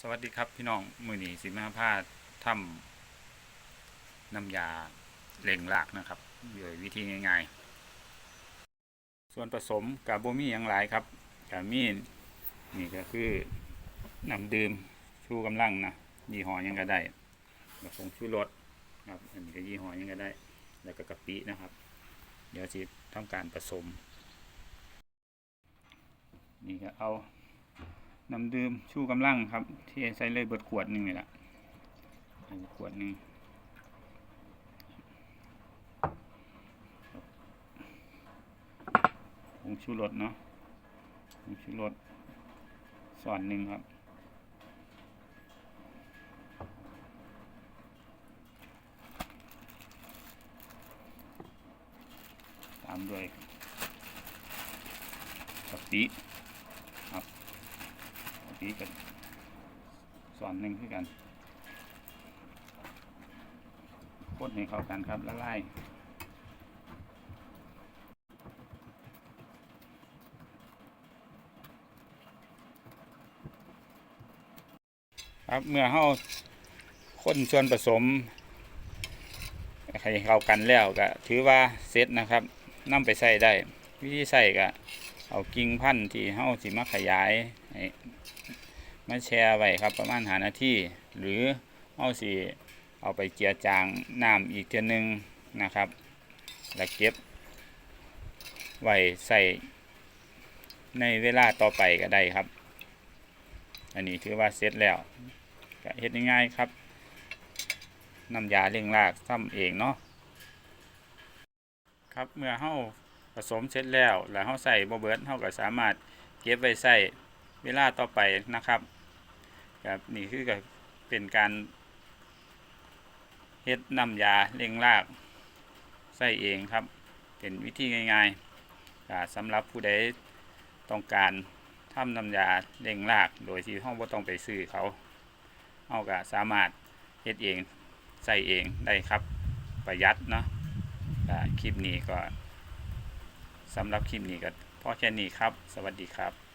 สวัสดีครับพี่น้องมือนีสิมาพาทำน้ำยาเล่งหลากนะครับโดยวิธีง่ายๆ ส่วนผสมกับโบมี่อย่างหลายครับกับมีนี่ก็คือน้ำดื่มชูกำลังนะยี่ห้อยังก็ได้ผสมชูรสครับอันนี้ก็ยี่ห้อยังก็ได้ แล้วก็กะปินะครับ เดี๋ยวจะทำการผสม นี่ก็เอา น้ำดื่มชูกำลังครับที่ใส่เลยเบิดขวดหนึ่งนี่แหละขวดหนึ่งผงชูรสเนาะผงชูรสส่วนหนึ่งครับตามด้วยกะปิีกันสอนหนึ่งคือกันโคตรให้เข้ากันครับละลายครับเมื่อเฮาคนส่วนผสมให้เข้ากันแล้วก็ถือว่าเสร็จนะครับนำไปใส่ได้ วิธีใส่ก็เอากิ่งพันธุ์ที่เฮาสิมาขยายให มาแชร์ไว้ครับประมาณหานาทีหรือเอาสิเอาไปเจียจางน้ำอีกเทียหนึงนะครับ แล้วเก็บไว้ใส่ในเวลาต่อไปก็ได้ครับ อันนี้ถือว่าเสร็จแล้วก็เฮ็ดง่ายๆครับน้ำยาเร่งรากทำเองเนาะครับเมื่อเฮาผสมเสร็จแล้ว แล้วเฮาใส่บ่เบิดเฮาก็สามารถเก็บไว้ใส่เวลาต่อไปนะครับ ครับนี่คือก็เป็นการเฮ็ดน้ำยาเร่งรากใส่เองครับ เป็นวิธีง่ายๆก็สำหรับผู้ใดต้องการทำน้ำยาเร่งรากโดยที่ห้องบ่ต้องไปซื้อเขาเอาก็สามารถเฮ็ดเองใส่เองได้ครับประหยัดเนาะก็คลิปนี้ก็สำหรับคลิปนี้ก็พอแค่นี้ครับ สวัสดีครับ